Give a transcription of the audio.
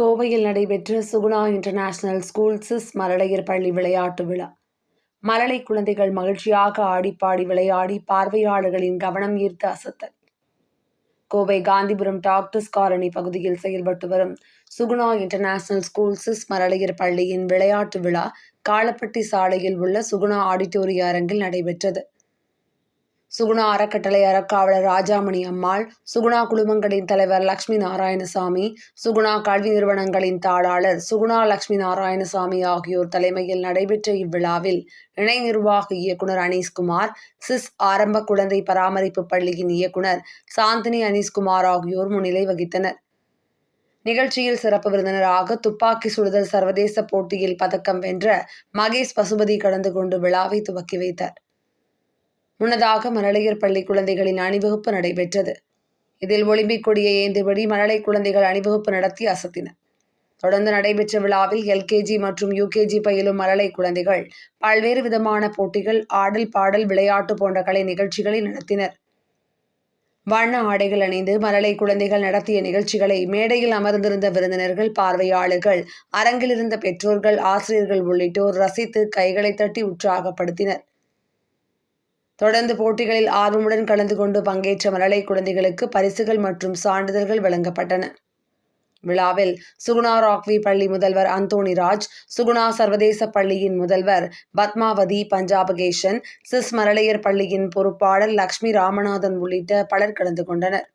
கோவையில் நடைபெற்ற Suguna international school sis மழலையர் பள்ளி விளையாட்டு விழா. மழலை குழந்தைகள் மகிழ்ச்சியாக ஆடிப்பாடி விளையாடி பார்வையாளர்களின் கவனம் ஈர்த்து அசத்தல். கோவை காந்திபுரம் டாக்டர்ஸ் காலனி பகுதியில் செயல்பட்டு வரும் சுகுணா இன்டர்நேஷனல் ஸ்கூல் சிஸ் மரளையர் பள்ளியின் விளையாட்டு விழா காலப்பட்டி சாலையில் உள்ள சுகுணா ஆடிட்டோரிய அரங்கில் நடைபெற்றது. சுகுணா அறக்கட்டளை அறக்காவலர் ராஜாமணி அம்மாள் சுகுணா குழுமங்களின் தலைவர் லக்ஷ்மி நாராயணசாமி சுகுணா கல்வி நிறுவனங்களின் தாளாளர் சுகுணா லக்ஷ்மி நாராயணசாமி ஆகியோர் தலைமையில் நடைபெற்ற இவ்விழாவில் இணை நிர்வாக இயக்குனர் அனீஷ்குமார் சிஸ் ஆரம்ப குழந்தை பராமரிப்பு பள்ளியின் இயக்குனர் சாந்தினி அனீஷ்குமார் ஆகியோர் முன்னிலை வகித்தனர். நிகழ்ச்சியில் சிறப்பு விருந்தினராக துப்பாக்கி சுடுதல் சர்வதேச போட்டியில் பதக்கம் வென்ற மகேஷ் பசுபதி கலந்து கொண்டு விழாவை துவக்கி வைத்தார். முன்னதாக மழலையர் பள்ளி குழந்தைகளின் அணிவகுப்பு நடைபெற்றது. இதில் ஒலிம்பிக் கொடியை ஏந்திபடி மழலை குழந்தைகள் அணிவகுப்பு நடத்தி அசத்தினர். தொடர்ந்து நடைபெற்ற விழாவில் எல்கேஜி மற்றும் யூகேஜி பயிலும் மழலை குழந்தைகள் பல்வேறு விதமான போட்டிகள் ஆடல் பாடல் விளையாட்டு போன்ற கலை நிகழ்ச்சிகளை நடத்தினர். வண்ண ஆடைகள் அணிந்து மழலை குழந்தைகள் நடத்திய நிகழ்ச்சிகளை மேடையில் அமர்ந்திருந்த விருந்தினர்கள் பார்வையாளர்கள் அரங்கிலிருந்த பெற்றோர்கள் ஆசிரியர்கள் உள்ளிட்டோர் ரசித்து கைகளை தட்டி உற்சாகப்படுத்தினர். தொடர்ந்து போட்டிகளில் ஆர்வமுடன் கலந்து கொண்டு பங்கேற்ற மழலை குழந்தைகளுக்கு பரிசுகள் மற்றும் சான்றிதழ்கள் வழங்கப்பட்டன. விழாவில் சுகுணா ராக்வி பள்ளி முதல்வர் அந்தோணி ராஜ் சுகுணா சர்வதேச பள்ளியின் முதல்வர் பத்மாவதி பஞ்சாபகேஷன் சிஸ் மரளையர் பள்ளியின் பொறுப்பாளர் லக்ஷ்மி ராமநாதன் உள்ளிட்ட பலர் கலந்து கொண்டனர்.